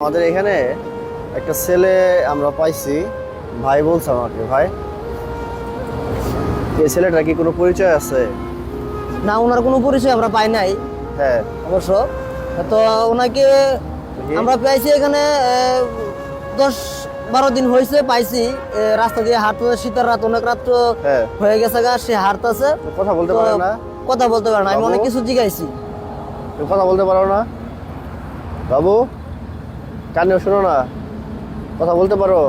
আমাদের এখানে একটা ছেলে আমরা পাইছি ভাই বলছে আমাকে ভাই এই ছেলেটার কি কোনো পরিচয় আছে? না ওনার কোনো পরিচয় আমরা পাই নাই। হ্যাঁ। অবশ্য। তো ওনাকে আমরা পেয়েছি এখানে দশ বারো দিন হয়েছে পাইছি। রাস্তা দিয়ে হাঁটতে শীতের রাত অনেক রাত তো হ্যাঁ। হয়ে গেছে গা সে হাঁটতেছে। কথা বলতে পারে না। কথা বলতে পারে না। আমি অনেক কিছু জিজ্ঞাইছি কথা বলতে পারো না। বাবু? কানেও শোনো না। কথা বলতে পারো?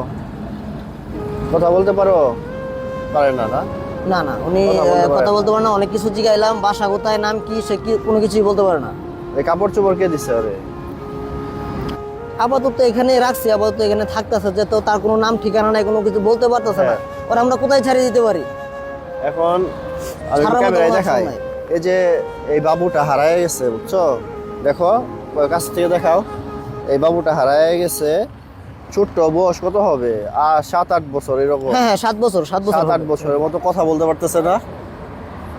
কথা বলতে পারো? পারে না না? না না উনি কথা বলতে পারে না। অনেক কিছু জিজ্ঞাইলাম বাসা কোথায় নাম কি সে কি কোনো কিছুই বলতে পারে না। এই কাপড় চোপড় কে দিচ্ছে আরে আপাতত এখানে রাখছি আপাতত এখানে থাকতেছে যে তো তার কোনো নাম ঠিকানা নাই কোনো কিছু বলতে পারতেছে না। হ্যাঁ। ওরা আমরা কোথায় ছাড়িয়ে দিতে পারি? এখন আমি ক্যামেরায় দেখাই। এই যে এই বাবুটা হারায় গেছে বুঝছ? দেখো কাছ থেকে দেখাও। এই বাবুটা হারায় গেছে। ছোট্ট বয়স কত হবে? আর সাত আট বছর এরকম। হ্যাঁ হ্যাঁ সাত বছর সাত বছর সাত আট বছরের মতো কথা বলতে পারতেছে না।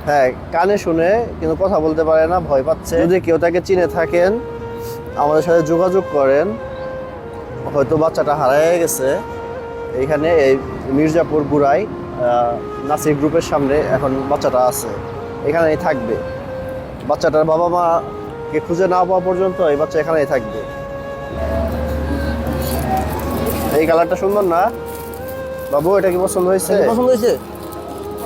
হ্যাঁ কানে শুনে কিন্তু কথা বলতে পারে না ভয় পাচ্ছে। যদি কেউ তাকে চিনে থাকেন আমাদের সাথে যোগাযোগ করেন হয়তো বাচ্চাটা হারায় গেছে। এইখানে এই মির্জাপুর গুড়াই নাসির গ্রুপের সামনে এখন বাচ্চাটা আছে। এখানেই থাকবে। বাচ্চাটার বাবা মাকে খুঁজে না পাওয়া পর্যন্ত এই বাচ্চা এখানেই থাকবে। এই কালারটা সুন্দর না? বাবু এটা কি পছন্দ হয়েছে? পছন্দ হয়েছে?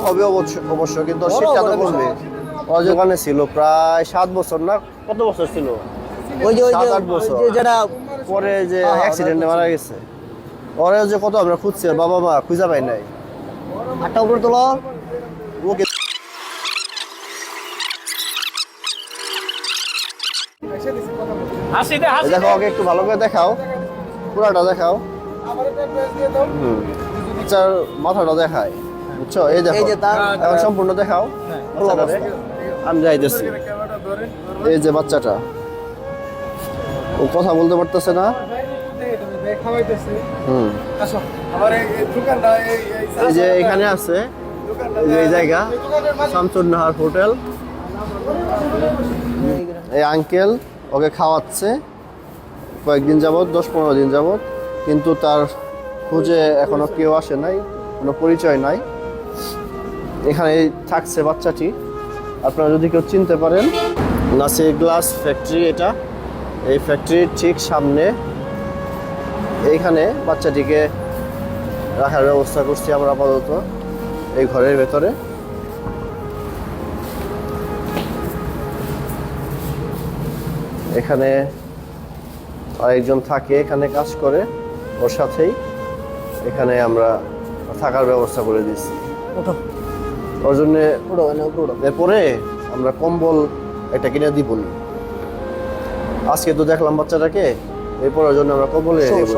হবে অবশ্য অবশ্য কিন্তু শীতটা তো কমবে। দোকানে ছিল প্রায় সাত বছর না? কত বছর ছিল? ওই যে ওই যে যেটা পরে যে অ্যাক্সিডেন্টে মারা গেছে। ওরে যে কত আমরা খুঁজছি বাবা মা খুঁজে পাই নাই। আটটা উপরে তোলো ওকে হাসিতে এই হাসি দেখো ওকে একটু ভালো করে দেখাও। পুরাটা দেখাও। হুম। বাচ্চার মাথাটা দেখায়। বুঝছ? এই দেখো। এই যে তার এখন সম্পূর্ণ দেখাও। আমি যাইতেছি। এই যে বাচ্চাটা। ও কথা বলতে পারতেছে না। হুম। এই যে এখানে আছে যে এই জায়গা শামসুর নাহার হোটেল। এই আঙ্কেল। ওকে খাওয়াচ্ছে। কয়েকদিন যাবৎ, দশ পনেরো দিন যাবত কিন্তু তার খুঁজে এখনও কেউ আসে নাই, কোনো পরিচয় নাই। এখানে থাকছে বাচ্চাটি। আপনারা যদি কেউ চিনতে পারেন নাসি গ্লাস ফ্যাক্টরি এটা। এই ফ্যাক্টরির ঠিক সামনে এইখানে বাচ্চাটিকে রাখার ব্যবস্থা করছি আমরা আপাতত, এই ঘরের ভেতরে। এখানে আরেকজন থাকে এখানে কাজ করে ওর সাথেই এখানে আমরা থাকার ব্যবস্থা করে দিচ্ছি ওর জন্যে এরপরে আমরা কম্বল একটা কিনে দিব আজকে তো দেখলাম বাচ্চাটাকে এরপর ওর জন্য আমরা কম্বল দিব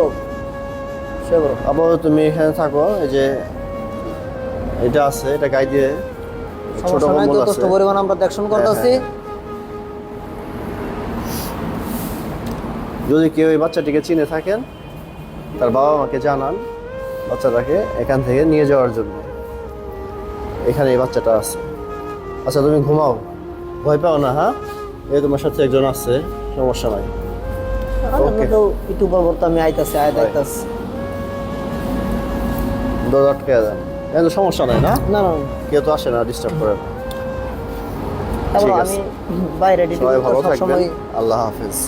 আপাতত তুমি এখানে থাকো এই যে এটা আছে এটা গাই দিয়ে ছোট কম্বল আছে। পরিমাণ আমরা দেখশন করতেছি। যদি কেউ এই বাচ্চাটিকে চিনে থাকেন তার বাবা মাকে জানান বাচ্চাটাকে এখান থেকে নিয়ে যাওয়ার জন্য। এখানে এই বাচ্চাটা আছে। আচ্ছা তুমি ঘুমাও। ভয় পাও না হ্যাঁ? এই তোমার সাথে একজন আছে সমস্যা নাই। তো একটু পরবর্তী আমি আইতাছি আইত হয়। আইতাছি দৌড় আটকে দেন। এখানে সমস্যা নাই না? না না। কেউ তো আসে না ডিস্টার্ব করে। না ঠিক আছে। বাইরে সবাই ভালো থাকবেন। আল্লাহ হাফিজ।